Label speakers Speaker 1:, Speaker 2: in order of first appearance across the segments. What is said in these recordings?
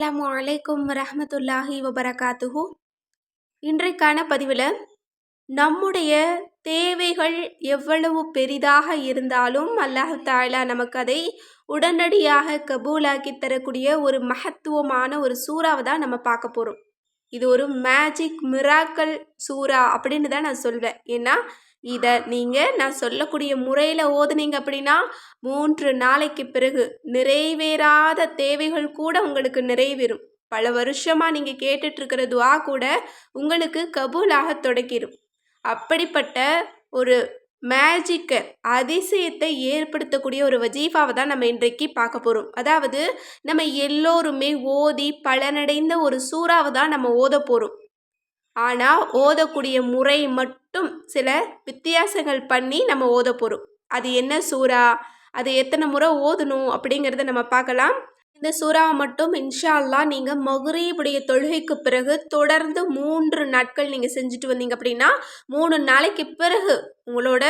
Speaker 1: அஸ்ஸலாமு அலைக்கும் ரஹமத்துல்லாஹி வபரகாத்துஹூ. இன்றைக்கான பதிவில் நம்முடைய தேவைகள் எவ்வளவு பெரிதாக இருந்தாலும் அல்லாஹ் தாலா நமக்கு அதை உடனடியாக கபூலாக்கி தரக்கூடிய ஒரு மகத்துவமான ஒரு சூறாவை தான் நம்ம பார்க்க போகிறோம் இது ஒரு மேஜிக் மிராக்கல் சூறா அப்படின்னு தான் நான் சொல்வேன். ஏன்னா இதை நீங்கள் நான் சொல்லக்கூடிய முறையில் ஓதுனீங்க அப்படின்னா மூன்று நாளைக்கு பிறகு நிறைவேறாத தேவைகள் கூட உங்களுக்கு நிறைவேறும். பல வருஷமாக நீங்கள் கேட்டுட்ருக்கிற துவா கூட உங்களுக்கு கபூலாக தொடக்கிடும் அப்படிப்பட்ட ஒரு மேஜிக்கை அதிசயத்தை ஏற்படுத்தக்கூடிய ஒரு வஜீஃபாவை தான் நம்ம இன்றைக்கு பார்க்க போகிறோம் அதாவது நம்ம எல்லோருமே ஓதி பலனடைந்த ஒரு சூறாவை தான் நம்ம ஓத போகிறோம் ஆனால் ஓதக்கூடிய முறை மட்டும் சில வித்தியாசங்கள் பண்ணி நம்ம ஓத போகிறோம் அது என்ன சூறா? அது எத்தனை முறை ஓதணும் அப்படிங்கிறத நம்ம பார்க்கலாம். இந்த சூறாவை மட்டும் இன்ஷா அல்லா நீங்கள் மகுரீபுடைய தொழுகைக்கு பிறகு தொடர்ந்து மூன்று நாட்கள் நீங்கள் செஞ்சுட்டு வந்தீங்க அப்படின்னா மூணு நாளைக்கு பிறகு உங்களோட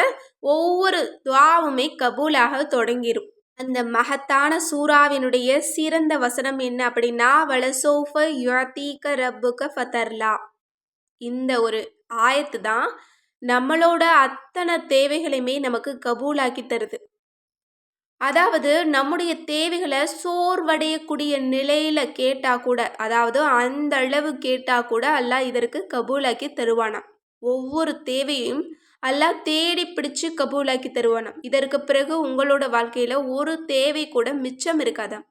Speaker 1: ஒவ்வொரு துவாவுமே கபூலாக தொடங்கிடும் அந்த மகத்தான சூறாவினுடைய சிறந்த வசனம் என்ன அப்படின்னா வலசோஃப யுவத்தீக்க ரப்புக்க ஃபதர்லா. இந்த ஒரு ஆயத்து தான் நம்மளோட அத்தனை தேவைகளையுமே நமக்கு கபூலாக்கி தருது. அதாவது நம்முடைய தேவைகளை சோர்வடையக்கூடிய நிலையில் கேட்டால் கூட அதாவது அந்த அளவு கேட்டால் கூட அல்லாஹ் இதற்கு கபூலாக்கி தருவானாம். ஒவ்வொரு தேவையும் அல்லாஹ் தேடி பிடிச்சு கபூலாக்கி தருவானாம். இதற்கு பிறகு உங்களோட வாழ்க்கையில் ஒரு தேவை கூட மிச்சம் இருக்காதாம்.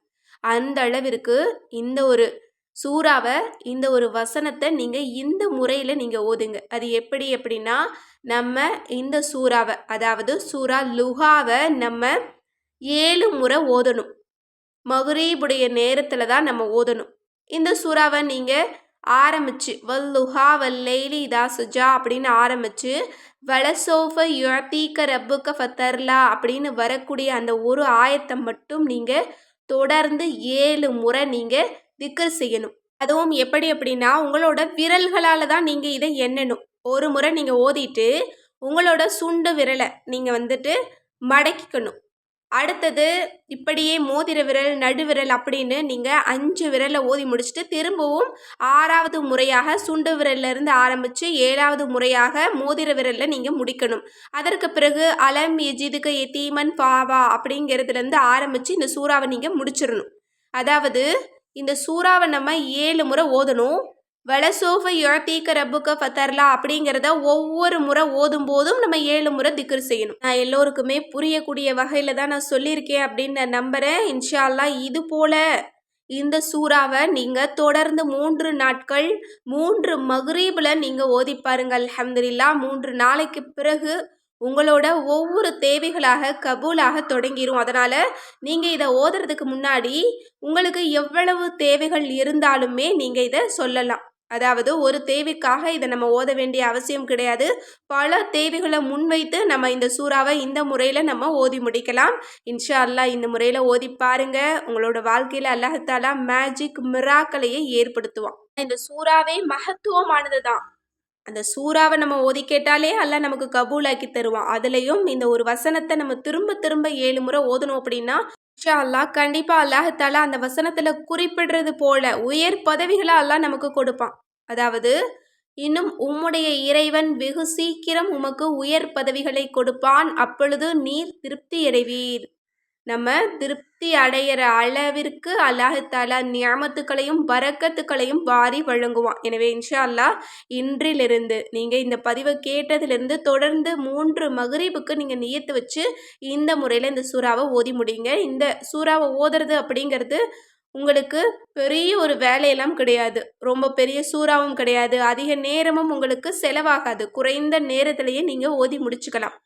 Speaker 1: அந்த அளவிற்கு இந்த ஒரு சூறாவை இந்த ஒரு வசனத்தை நீங்கள் இந்த முறையில் நீங்கள் ஓதுங்க. அது எப்படி எப்படின்னா நம்ம இந்த சூறாவை அதாவது சூறா லுஹாவை நம்ம ஏழு முறை ஓதணும். மகுரீபுடைய நேரத்தில் தான் நம்ம ஓதணும். இந்த சூறாவை நீங்கள் ஆரம்பிச்சு வல்லுஹா வல்லைலி இதா சுஜா அப்படின்னு ஆரம்பிச்சு வலசோஃப யுழத்தீக்க ரப்புக்க ஃபத்தர்லா அப்படின்னு வரக்கூடிய அந்த ஒரு ஆயத்தை மட்டும் நீங்கள் தொடர்ந்து ஏழு முறை நீங்கள் திக்கர் செய்யணும். அதுவும் எப்படி அப்படின்னா உங்களோட விரல்களால் தான் நீங்கள் இதை எண்ணணும். ஒரு முறை நீங்கள் ஓதிட்டு உங்களோட சுண்டு விரலை நீங்கள் வந்துட்டு மடக்கிக்கணும். அடுத்தது இப்படியே மோதிர விரல் நடுவிரல் அப்படின்னு நீங்கள் அஞ்சு விரலை ஓதி முடிச்சுட்டு திரும்பவும் ஆறாவது முறையாக சுண்டு விரல்லேருந்து ஆரம்பித்து ஏழாவது முறையாக மோதிர விரலில் நீங்கள் முடிக்கணும். அதற்கு பிறகு அலம் எஜிதுக்கு எத்தீமன் பாவா அப்படிங்கிறதுலேருந்து ஆரம்பித்து இந்த சூறாவை நீங்கள் முடிச்சிடணும். அதாவது இந்த சூறாவை நம்ம ஏழு முறை ஓதணும். வலசோஃப யுழத்தீக்க ரப்புக்க ஃபத்தர்லா அப்படிங்கிறத ஒவ்வொரு முறை ஓதும் போதும் நம்ம ஏழு முறை திக்ரு செய்யணும். நான் எல்லோருக்குமே புரியக்கூடிய வகையில் தான் நான் சொல்லியிருக்கேன் அப்படின்னு நான் நம்புகிறேன் இன்ஷால்லா இது போல் இந்த சூறாவை நீங்கள் தொடர்ந்து மூன்று நாட்கள் மூன்று மகரீபில் நீங்கள் ஓதி பாருங்கள் அஹமதுல்லா மூன்று நாளைக்கு பிறகு உங்களோட ஒவ்வொரு தேவைகளாக கபூலாக தொடங்கிடும் அதனால் நீங்கள் இதை ஓதுறதுக்கு முன்னாடி உங்களுக்கு எவ்வளவு தேவைகள் இருந்தாலுமே நீங்கள் இதை சொல்லலாம். அதாவது ஒரு தேவைக்காக இதை நம்ம ஓத வேண்டிய அவசியம் கிடையாது. பல தேவைகளை முன்வைத்து நம்ம இந்த சூறாவை இந்த முறையில் நம்ம ஓதி முடிக்கலாம். இன்ஷா அல்லா இந்த முறையில் ஓதி பாருங்க. உங்களோட வாழ்க்கையில் அல்லாஹாலா மேஜிக் மிராக்களையே ஏற்படுத்துவான். இந்த சூறாவே மகத்துவமானது தான் அந்த சூறாவை நம்ம ஓதி கேட்டாலே அல்ல நமக்கு கபூலாக்கி தருவான். அதுலேயும் இந்த ஒரு வசனத்தை நம்ம திரும்ப திரும்ப ஏழு முறை ஓதணும் அப்படின்னா இன்ஷா அல்லா கண்டிப்பாக அல்லாஹால அந்த வசனத்தில் குறிப்பிடுறது போல உயர் பதவிகளை அல்லாஹ் நமக்கு கொடுப்பான். அதாவது இன்னும் உம்முடைய இறைவன் வெகு சீக்கிரம் உமக்கு உயர் பதவிகளை கொடுப்பான். அப்பொழுது நீர் திருப்தி அடைவீர். நம்ம திருப்தி அடையிற அளவிற்கு அல்லாஹாலா நியமத்துக்களையும் பறக்கத்துக்களையும் வாரி வழங்குவான். எனவே இன்ஷா அல்லாஹ் இன்றிலிருந்து நீங்கள் இந்த பதிவை கேட்டதிலிருந்து தொடர்ந்து மூன்று மகரீபுக்கு நீங்கள் நியத்து வச்சு இந்த முறையில் இந்த சூறாவை ஓதி முடியுங்க இந்த சூறாவை ஓதுறது அப்படிங்கிறது உங்களுக்கு பெரிய ஒரு வேலையெல்லாம் கிடையாது. ரொம்ப பெரிய சூறாவும் கிடையாது. அதிக நேரமும் உங்களுக்கு செலவாகாது. குறைந்த நேரத்திலேயே நீங்கள் ஓதி முடிச்சுக்கலாம்.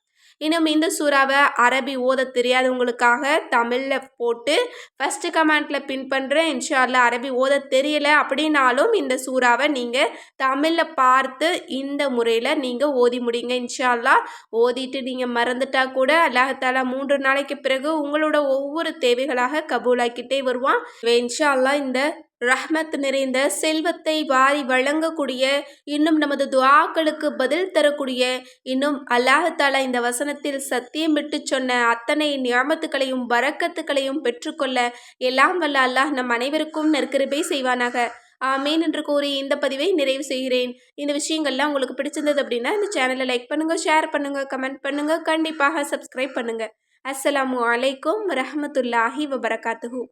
Speaker 1: இன்னும் இந்த சூறாவை அரபி ஓத தெரியாதவங்களுக்காக தமிழில் போட்டு ஃபஸ்ட்டு கமெண்ட்டில் பின் பண்ணுறேன் இன்ஷால்ல அரபி ஓத தெரியல அப்படின்னாலும் இந்த சூறாவை நீங்கள் தமிழில் பார்த்து இந்த முறையில் நீங்கள் ஓதி முடியுங்க இன்ஷால்லா ஓதிட்டு நீங்கள் மறந்துட்டா கூட அல்லாஹாலா மூன்று நாளைக்கு பிறகு உங்களோட ஒவ்வொரு தேவைகளாக கபூலாக்கிட்டே வருவான். இன்ஷால்லா இந்த ரஹ்மத் நிறைந்த செல்வத்தை வாரி வழங்கக்கூடிய இன்னும் நமது துவாக்களுக்கு பதில் தரக்கூடிய இன்னும் அல்லாஹாலா இந்த வசனத்தில் சத்தியமிட்டு சொன்ன அத்தனை ஞாபத்துக்களையும் வரக்கத்துக்களையும் பெற்றுக்கொள்ள எல்லாம் வல்ல அல்லாஹ் நம் அனைவருக்கும் நற்கிருபை செய்வானாக. ஆமீன் என்று கூறி இந்த பதிவை நிறைவு செய்கிறேன். இந்த விஷயங்கள்லாம் உங்களுக்கு பிடிச்சிருந்தது அப்படின்னா இந்த சேனலை லைக் பண்ணுங்கள் ஷேர் பண்ணுங்கள் கமெண்ட் பண்ணுங்கள் கண்டிப்பாக சப்ஸ்கிரைப் பண்ணுங்கள் அஸ்ஸலாமு அலைக்கும் வரஹமத்துல்லாஹி வபரகாத்துஹூ.